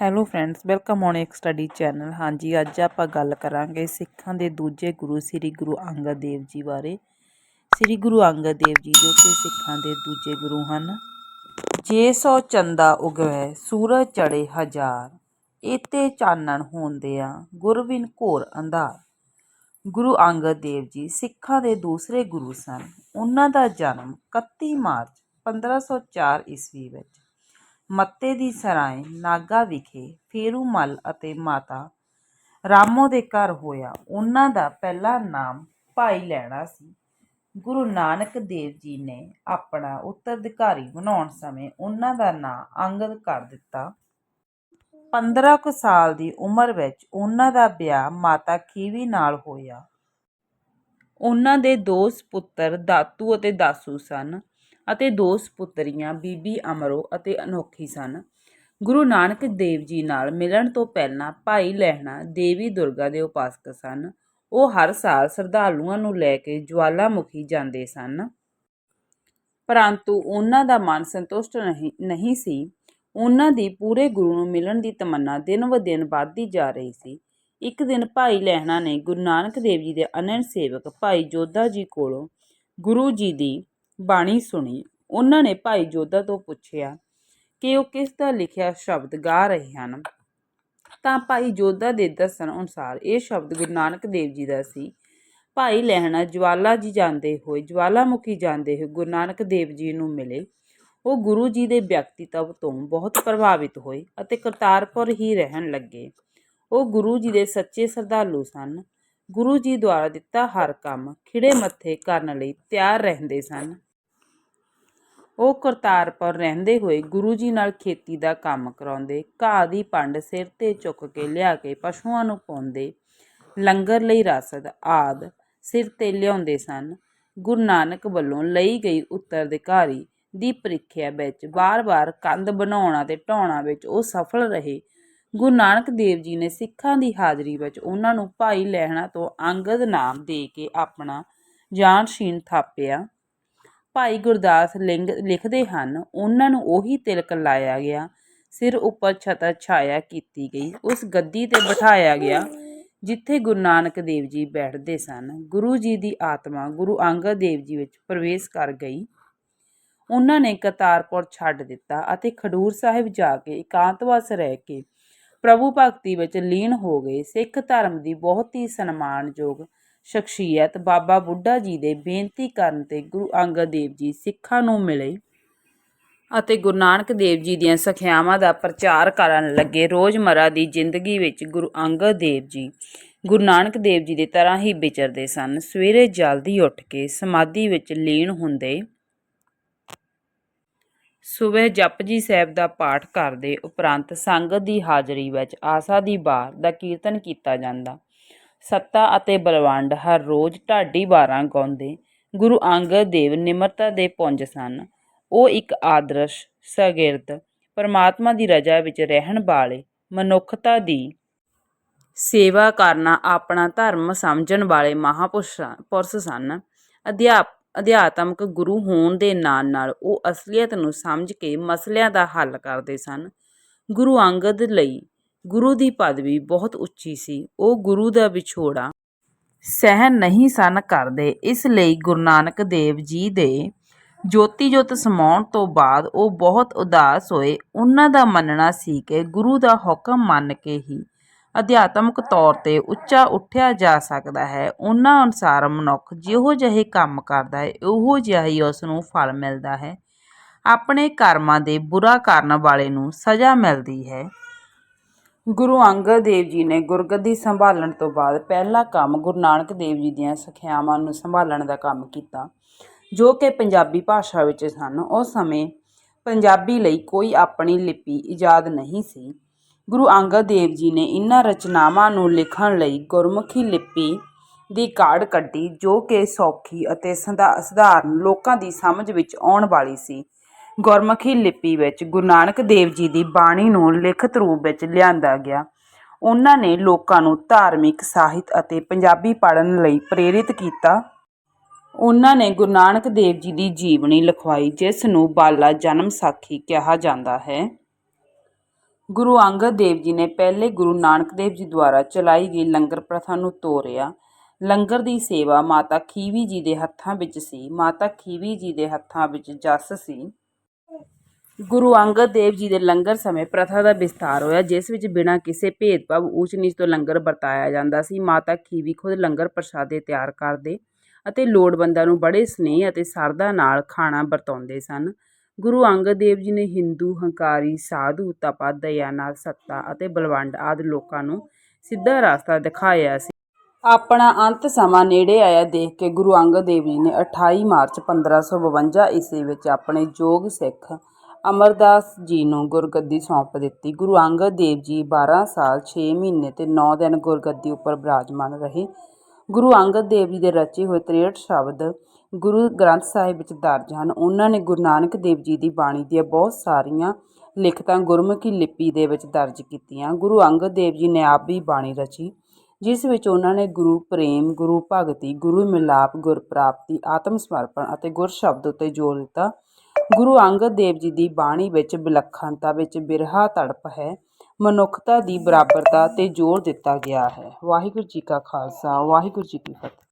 Hello friends welcome on ਇੱਕ study channel ਹਾਂਜੀ, ਅੱਜ ਆਪਾਂ ਗੱਲ ਕਰਾਂਗੇ ਸਿੱਖਾਂ ਦੇ ਦੂਜੇ ਗੁਰੂ ਸ੍ਰੀ ਗੁਰੂ ਅੰਗਦ ਦੇਵ ਜੀ ਬਾਰੇ। ਸ੍ਰੀ ਗੁਰੂ ਅੰਗਦ ਦੇਵ ਜੀ ਜੋ ਕਿ ਸਿੱਖਾਂ ਦੇ ਦੂਜੇ ਗੁਰੂ ਹਨ। ਜੇ ਸੋ ਚੰਦਾ ਉਗਵੈ, ਸੂਰਜ ਚੜੇ ਹਜ਼ਾਰ ਇਤੇ ਚਾਨਣ ਹੁੰਦਿਆਂ ਗੁਰਵਿਨ ਘੋਰ ਅੰਧਾਰ। ਗੁਰੂ ਅੰਗਦ ਦੇਵ ਜੀ ਸਿੱਖਾਂ ਦੇ ਦੂਸਰੇ ਗੁਰੂ ਸਨ। ਉਹਨਾਂ ਦਾ ਜਨਮ 31 ਮਾਰਚ 1504 ਈਸਵੀ ਵਿੱਚ ਮੱਤੇ ਦੀ ਸਰਾਏ ਨਾਗਾ ਵਿਖੇ ਫੇਰੂਮਲ ਅਤੇ ਮਾਤਾ ਰਾਮੋ ਦੇ ਘਰ ਹੋਇਆ। ਉਹਨਾਂ ਦਾ ਪਹਿਲਾ ਨਾਮ ਭਾਈ ਲੈਣਾ ਸੀ। ਗੁਰੂ ਨਾਨਕ ਦੇਵ ਜੀ ਨੇ ਆਪਣਾ ਉੱਤਰਾਧਿਕਾਰੀ ਬਣਾਉਣ ਸਮੇਂ ਉਹਨਾਂ ਦਾ ਨਾਂ ਅੰਗਦ ਕਰ ਦਿੱਤਾ। 15 ਕੁ ਸਾਲ ਦੀ ਉਮਰ ਵਿੱਚ ਉਹਨਾਂ ਦਾ ਵਿਆਹ ਮਾਤਾ ਖੀਵੀ ਨਾਲ ਹੋਇਆ। ਉਹਨਾਂ ਦੇ ਦੋ ਸਪੁੱਤਰ ਦਾਤੂ ਅਤੇ ਦਾਸੂ ਸਨ। ਅਤੇ ਦੋ ਸਪੁੱਤਰੀਆਂ, ਬੀਬੀ ਅਮਰੋ ਅਤੇ ਅਨੋਖੀ ਸਨ। ਗੁਰੂ ਨਾਨਕ ਦੇਵ ਜੀ ਨਾਲ ਮਿਲਣ ਤੋਂ ਪਹਿਲਾਂ ਭਾਈ ਲਹਿਣਾ ਦੇਵੀ ਦੁਰਗਾ ਦੇ ਉਪਾਸਕ ਸਨ। ਉਹ ਹਰ ਸਾਲ ਸ਼ਰਧਾਲੂਆਂ ਨੂੰ ਲੈ ਕੇ ਜਵਾਲਾਮੁਖੀ ਜਾਂਦੇ ਸਨ। ਪਰੰਤੂ ਉਹਨਾਂ ਦਾ ਮਨ ਸੰਤੁਸ਼ਟ ਨਹੀਂ ਨਹੀਂ ਸੀ। ਉਹਨਾਂ ਦੀ ਪੂਰੇ ਗੁਰੂ ਨੂੰ ਮਿਲਣ ਦੀ ਤਮੰਨਾ ਦਿਨ ਵ ਦਿਨ ਵੱਧਦੀ ਜਾ ਰਹੀ ਸੀ। ਇੱਕ ਦਿਨ ਭਾਈ ਲਹਿਣਾ ਨੇ ਗੁਰੂ ਨਾਨਕ ਦੇਵ ਜੀ ਦੇ ਅਨੰਦ ਸੇਵਕ ਭਾਈ ਜੋਧਾ ਜੀ ਕੋਲੋਂ ਗੁਰੂ ਜੀ ਦੀ ਬਾਣੀ ਸੁਣੀ। ਉਹਨਾਂ ਨੇ ਭਾਈ ਜੋਧਾ ਤੋਂ ਪੁੱਛਿਆ ਕਿ ਉਹ ਕਿਸ ਦਾ ਲਿਖਿਆ ਸ਼ਬਦ ਗਾ ਰਹੇ ਹਨ? ਤਾਂ ਭਾਈ ਜੋਧਾ ਦੇ ਦੱਸਣ ਅਨੁਸਾਰ ਇਹ ਸ਼ਬਦ ਗੁਰੂ ਨਾਨਕ ਦੇਵ ਜੀ ਦਾ ਸੀ। ਭਾਈ ਲਹਿਣਾ ਜਵਾਲਾ ਜੀ ਜਾਂਦੇ ਹੋਏ, ਜਵਾਲਾਮੁਖੀ ਜਾਂਦੇ ਹੋਏ ਗੁਰੂ ਨਾਨਕ ਦੇਵ ਜੀ ਨੂੰ ਮਿਲੇ। ਉਹ ਗੁਰੂ ਜੀ ਦੇ ਵਿਅਕਤੀਤਵ ਤੋਂ ਬਹੁਤ ਪ੍ਰਭਾਵਿਤ ਹੋਏ ਅਤੇ ਕਰਤਾਰਪੁਰ ਹੀ ਰਹਿਣ ਲੱਗੇ। ਉਹ ਗੁਰੂ ਜੀ ਦੇ ਸੱਚੇ ਸ਼ਰਧਾਲੂ ਸਨ। ਗੁਰੂ ਜੀ ਦੁਆਰਾ ਦਿੱਤਾ ਹਰ ਕੰਮ ਖਿੜੇ ਮੱਥੇ ਕਰਨ ਲਈ ਤਿਆਰ ਰਹਿੰਦੇ ਸਨ। ਉਹ ਕਰਤਾਰਪੁਰ ਰਹਿੰਦੇ ਹੋਏ ਗੁਰੂ ਜੀ ਨਾਲ ਖੇਤੀ ਦਾ ਕੰਮ ਕਰਾਉਂਦੇ, ਘਾਹ ਦੀ ਪੰਡ ਸਿਰ ਤੇ ਚੁੱਕ ਕੇ ਲਿਆ ਕੇ ਪਸ਼ੂਆਂ ਨੂੰ ਪਾਉਂਦੇ, ਲੰਗਰ ਲਈ ਰਸਦ ਆਦ ਸਿਰ ਤੇ ਲਿਆਉਂਦੇ ਸਨ। ਗੁਰੂ ਨਾਨਕ ਵੱਲੋਂ ਲਈ ਗਈ ਉੱਤਰਾਧਿਕਾਰੀ ਦੀ ਪ੍ਰੀਖਿਆ ਵਿੱਚ ਬਾਰ-ਬਾਰ ਕੰਧ ਬਣਾਉਣਾ ਤੇ ਢਾਉਣਾ ਵਿੱਚ ਉਹ ਸਫਲ ਰਹੇ। ਗੁਰੂ ਨਾਨਕ ਦੇਵ ਜੀ ਨੇ ਸਿੱਖਾਂ ਦੀ ਹਾਜ਼ਰੀ ਵਿੱਚ ਉਹਨਾਂ ਨੂੰ ਭਾਈ ਲਹਿਣਾ ਤੋਂ ਅੰਗਦ ਨਾਮ ਦੇ ਕੇ ਆਪਣਾ ਜਾਨਸ਼ੀਨ ਥਾਪਿਆ। ਭਾਈ ਗੁਰਦਾਸ ਲਿੰਗ ਲਿਖਦੇ ਹਨ, ਉਹਨਾਂ ਨੂੰ ਉਹੀ ਤਿਲਕ ਲਾਇਆ ਗਿਆ, ਸਿਰ ਉੱਪਰ ਛਤਰ ਛਾਇਆ ਕੀਤੀ ਗਈ, ਉਸ ਗੱਦੀ ਤੇ ਬਿਠਾਇਆ ਗਿਆ, ਜਿੱਥੇ ਗੁਰੂ ਨਾਨਕ ਦੇਵ ਜੀ ਬੈਠਦੇ ਸਨ। ਗੁਰੂ ਜੀ ਦੀ ਆਤਮਾ ਗੁਰੂ ਅੰਗਦ ਦੇਵ ਜੀ ਵਿੱਚ ਪ੍ਰਵੇਸ਼ ਕਰ ਗਈ। ਉਹਨਾਂ ਨੇ ਕਰਤਾਰਪੁਰ ਛੱਡ ਦਿੱਤਾ ਅਤੇ ਖਡੂਰ ਸਾਹਿਬ ਜਾ ਕੇ ਇਕਾਂਤਵਾਸ ਰਹਿ ਕੇ ਪ੍ਰਭੂ ਭਗਤੀ ਵਿੱਚ ਲੀਨ ਹੋ ਗਏ। ਸਿੱਖ ਧਰਮ ਦੀ ਬਹੁਤ ਹੀ ਸਨਮਾਨਯੋਗ ਸ਼ਖਸੀਅਤ ਬਾਬਾ ਬੁੱਢਾ ਜੀ ਦੇ ਬੇਨਤੀ ਕਰਨ ਤੇ ਗੁਰੂ ਅੰਗਦ ਦੇਵ ਜੀ ਸਿੱਖਾਂ ਨੂੰ ਮਿਲੇ ਅਤੇ ਗੁਰੂ ਨਾਨਕ ਦੇਵ ਜੀ ਦੀਆਂ ਸਿੱਖਿਆਵਾਂ ਦਾ ਪ੍ਰਚਾਰ ਕਰਨ ਲੱਗੇ ਰੋਜ਼ਮਰਾ ਦੀ ਜ਼ਿੰਦਗੀ ਵਿੱਚ ਗੁਰੂ ਅੰਗਦ ਦੇਵ ਜੀ, ਗੁਰੂ ਨਾਨਕ ਦੇਵ ਜੀ ਦੀ ਤਰ੍ਹਾਂ ਹੀ ਵਿਚਰਦੇ ਸਨ। ਸਵੇਰੇ ਜਲਦੀ ਉੱਠ ਕੇ ਸਮਾਧੀ ਵਿੱਚ ਲੀਨ ਹੁੰਦੇ ਸਵੇਰ ਜਪਜੀ ਸਾਹਿਬ ਦਾ ਪਾਠ ਕਰਦੇ ਉਪਰੰਤ ਸੰਗਤ ਦੀ ਹਾਜ਼ਰੀ ਵਿੱਚ ਆਸਾ ਦੀ ਬਾਰ ਦਾ ਕੀਰਤਨ ਕੀਤਾ ਜਾਂਦਾ। ਸੱਤਾ ਅਤੇ ਬਲਵੰਡ ਹਰ ਰੋਜ਼ ਢਾਡੀ ਬਾਰਾਂ ਗਾਉਂਦੇ। ਗੁਰੂ ਅੰਗਦ ਦੇਵ ਨਿਮਰਤਾ ਦੇ ਪੁੰਜ ਸਨ। ਉਹ ਇੱਕ ਆਦਰਸ਼, ਸਗਿਰਦ, ਪਰਮਾਤਮਾ ਦੀ ਰਜ਼ਾ ਵਿੱਚ ਰਹਿਣ ਵਾਲੇ, ਮਨੁੱਖਤਾ ਦੀ ਸੇਵਾ ਕਰਨਾ ਆਪਣਾ ਧਰਮ ਸਮਝਣ ਵਾਲੇ ਮਹਾਪੁਰਸ਼ ਸਨ। ਅਧਿਆਪ ਅਧਿਆਤਮਕ ਗੁਰੂ ਹੋਣ ਦੇ ਨਾਲ ਨਾਲ ਉਹ ਅਸਲੀਅਤ ਨੂੰ ਸਮਝ ਕੇ ਮਸਲਿਆਂ ਦਾ ਹੱਲ ਕਰਦੇ ਸਨ। ਗੁਰੂ ਅੰਗਦ ਲਈ ਗੁਰੂ ਦੀ ਪਦਵੀ ਬਹੁਤ ਉੱਚੀ ਸੀ। ਉਹ ਗੁਰੂ ਦਾ ਵਿਛੋੜਾ ਸਹਿਨ ਨਹੀਂ ਸਨ ਕਰਦੇ। ਇਸ ਲਈ ਗੁਰੂ ਨਾਨਕ ਦੇਵ ਜੀ ਦੇ ਜੋਤੀ ਜੋਤ ਸਮਾਉਣ ਤੋਂ ਬਾਅਦ ਉਹ ਬਹੁਤ ਉਦਾਸ ਹੋਏ। ਉਹਨਾਂ ਦਾ ਮੰਨਣਾ ਸੀ ਕਿ ਗੁਰੂ ਦਾ ਹੁਕਮ ਮੰਨ ਕੇ ਹੀ ਅਧਿਆਤਮਕ ਤੌਰ ਤੇ ਉੱਚਾ ਉੱਠਿਆ ਜਾ ਸਕਦਾ ਹੈ। ਉਹਨਾਂ ਅਨੁਸਾਰ ਮਨੁੱਖ ਜਿਹੋ ਜਿਹੇ ਕੰਮ ਕਰਦਾ ਹੈ, ਉਹੋ ਜਿਹਾ ਹੀ ਉਸ ਨੂੰ ਫਲ ਮਿਲਦਾ ਹੈ। ਆਪਣੇ ਕਰਮਾਂ ਦੇ ਬੁਰਾ ਕਰਨ ਵਾਲੇ ਨੂੰ ਸਜ਼ਾ ਮਿਲਦੀ ਹੈ। ਗੁਰੂ ਅੰਗਦ ਦੇਵ ਜੀ ਨੇ ਗੁਰਗੱਦੀ ਸੰਭਾਲਣ ਤੋਂ ਬਾਅਦ ਪਹਿਲਾ ਕੰਮ ਗੁਰੂ ਨਾਨਕ ਦੇਵ ਜੀ ਦੀਆਂ ਸਿੱਖਿਆਵਾਂ ਨੂੰ ਸੰਭਾਲਣ ਦਾ ਕੰਮ ਕੀਤਾ, ਜੋ ਕਿ ਪੰਜਾਬੀ ਭਾਸ਼ਾ ਵਿੱਚ ਸਨ। ਉਸ ਸਮੇਂ ਪੰਜਾਬੀ ਲਈ ਕੋਈ ਆਪਣੀ ਲਿਪੀ ਇਜਾਦ ਨਹੀਂ ਸੀ। ਗੁਰੂ ਅੰਗਦ ਦੇਵ ਜੀ ਨੇ ਇਹਨਾਂ ਰਚਨਾਵਾਂ ਨੂੰ ਲਿਖਣ ਲਈ ਗੁਰਮੁਖੀ ਲਿਪੀ ਦੀ ਕਾਢ ਕੱਢੀ, ਜੋ ਕਿ ਸੌਖੀ ਅਤੇ ਸਧਾਰਨ ਲੋਕਾਂ ਦੀ ਸਮਝ ਵਿੱਚ ਆਉਣ ਵਾਲੀ ਸੀ। ਗੁਰਮੁਖੀ ਲਿਪੀ ਵਿੱਚ ਗੁਰੂ ਨਾਨਕ ਦੇਵ ਜੀ ਦੀ ਬਾਣੀ ਨੂੰ ਲਿਖਤ ਰੂਪ ਵਿੱਚ ਲਿਆਂਦਾ ਗਿਆ। ਉਹਨਾਂ ਨੇ ਲੋਕਾਂ ਨੂੰ ਧਾਰਮਿਕ, ਸਾਹਿਤ ਅਤੇ ਪੰਜਾਬੀ ਪੜ੍ਹਨ ਲਈ ਪ੍ਰੇਰਿਤ ਕੀਤਾ। ਉਹਨਾਂ ਨੇ ਗੁਰੂ ਨਾਨਕ ਦੇਵ ਜੀ ਦੀ ਜੀਵਨੀ ਲਿਖਵਾਈ, ਜਿਸ ਨੂੰ ਬਾਲਾ ਜਨਮ ਸਾਖੀ ਕਿਹਾ ਜਾਂਦਾ ਹੈ। ਗੁਰੂ ਅੰਗਦ ਦੇਵ ਜੀ ਨੇ ਪਹਿਲੇ ਗੁਰੂ ਨਾਨਕ ਦੇਵ ਜੀ ਦੁਆਰਾ ਚਲਾਈ ਗਈ ਲੰਗਰ ਪ੍ਰਥਾ ਨੂੰ ਤੋੜਿਆ ਲੰਗਰ ਦੀ ਸੇਵਾ ਮਾਤਾ ਖੀਵੀ ਜੀ ਦੇ ਹੱਥਾਂ ਵਿੱਚ ਸੀ। ਮਾਤਾ ਖੀਵੀ ਜੀ ਦੇ ਹੱਥਾਂ ਵਿੱਚ ਜਸ ਸੀ। ਗੁਰੂ ਅੰਗਦ ਦੇਵ ਜੀ ਦੇ ਲੰਗਰ ਸਮੇਂ ਪ੍ਰਥਾ ਦਾ ਵਿਸਥਾਰ ਹੋਇਆ, ਜਿਸ ਵਿੱਚ ਬਿਨਾਂ ਕਿਸੇ ਭੇਦਭਾਵ ਊਚ ਨੀਚ ਤੋਂ ਲੰਗਰ ਵਰਤਾਇਆ ਜਾਂਦਾ ਸੀ। ਮਾਤਾ ਖੀਵੀ ਖੁਦ ਲੰਗਰ ਪ੍ਰਸ਼ਾਦੇ ਤਿਆਰ ਕਰਦੇ ਅਤੇ ਲੋੜਵੰਦਾਂ ਨੂੰ ਬੜੇ ਸਨੇਹ ਅਤੇ ਸਰਦਾ ਨਾਲ ਖਾਣਾ ਵਰਤਾਉਂਦੇ ਸਨ। ਗੁਰੂ ਅੰਗਦ ਦੇਵ ਜੀ ਨੇ ਹਿੰਦੂ, ਹੰਕਾਰੀ, ਸਾਧੂ ਤਪਾ ਦਇਆ ਨਾਲ ਸੱਤਾ ਅਤੇ ਬਲਵੰਡ ਆਦਿ ਲੋਕਾਂ ਨੂੰ ਸਿੱਧਾ ਰਸਤਾ ਦਿਖਾਇਆ ਸੀ। ਆਪਣਾ ਅੰਤ ਸਮਾਂ ਨੇੜੇ ਆਇਆ ਦੇਖ ਕੇ ਗੁਰੂ ਅੰਗਦ ਦੇਵ ਜੀ ਨੇ 28 ਮਾਰਚ 1552 ਈਸਵੀ ਵਿੱਚ ਆਪਣੇ ਜੋਗ ਸਿੱਖ ਅਮਰਦਾਸ ਜੀ ਨੂੰ ਗੁਰਗੱਦੀ ਸੌਂਪ ਦਿੱਤੀ। ਗੁਰੂ ਅੰਗਦ ਦੇਵ ਜੀ 12 ਸਾਲ 6 ਮਹੀਨੇ ਤੇ 9 ਦਿਨ ਗੁਰਗੱਦੀ ਉੱਪਰ ਬਿਰਾਜਮਾਨ ਰਹੇ। ਗੁਰੂ ਅੰਗਦ ਦੇਵ ਜੀ ਦੇ ਰਚੇ ਹੋਏ 63 ਸ਼ਬਦ ਗੁਰੂ ਗ੍ਰੰਥ ਸਾਹਿਬ ਵਿੱਚ ਦਰਜ ਹਨ। ਉਹਨਾਂ ਨੇ ਗੁਰੂ ਨਾਨਕ ਦੇਵ ਜੀ ਦੀ ਬਾਣੀ ਦੀਆਂ ਬਹੁਤ ਸਾਰੀਆਂ ਲਿਖਤਾਂ ਗੁਰਮੁਖੀ ਲਿਪੀ ਦੇ ਵਿੱਚ ਦਰਜ ਕੀਤੀਆਂ। ਗੁਰੂ ਅੰਗਦ ਦੇਵ ਜੀ ਨੇ ਆਪ ਵੀ ਬਾਣੀ ਰਚੀ, ਜਿਸ ਵਿੱਚ ਉਹਨਾਂ ਨੇ ਗੁਰੂ ਪ੍ਰੇਮ, ਗੁਰੂ ਭਗਤੀ, ਗੁਰੂ ਮਿਲਾਪ, ਗੁਰ ਪ੍ਰਾਪਤੀ, ਆਤਮ ਸਮਰਪਣ ਅਤੇ ਗੁਰ ਸ਼ਬਦ ਉੱਤੇ ਜ਼ੋਰ ਦਿੱਤਾ। ਗੁਰੂ ਅੰਗਦ ਦੇਵ ਜੀ ਦੀ ਬਾਣੀ ਵਿੱਚ ਵਿਲੱਖਣਤਾ ਵਿੱਚ ਬਿਰਹਾ ਤੜਪ ਹੈ, ਮਨੁੱਖਤਾ ਦੀ ਬਰਾਬਰਤਾ ਤੇ ਜ਼ੋਰ ਦਿੱਤਾ ਗਿਆ ਹੈ। ਵਾਹਿਗੁਰੂ ਜੀ ਕਾ ਖਾਲਸਾ, ਵਾਹਿਗੁਰੂ ਜੀ ਕੀ ਫਤਿਹ।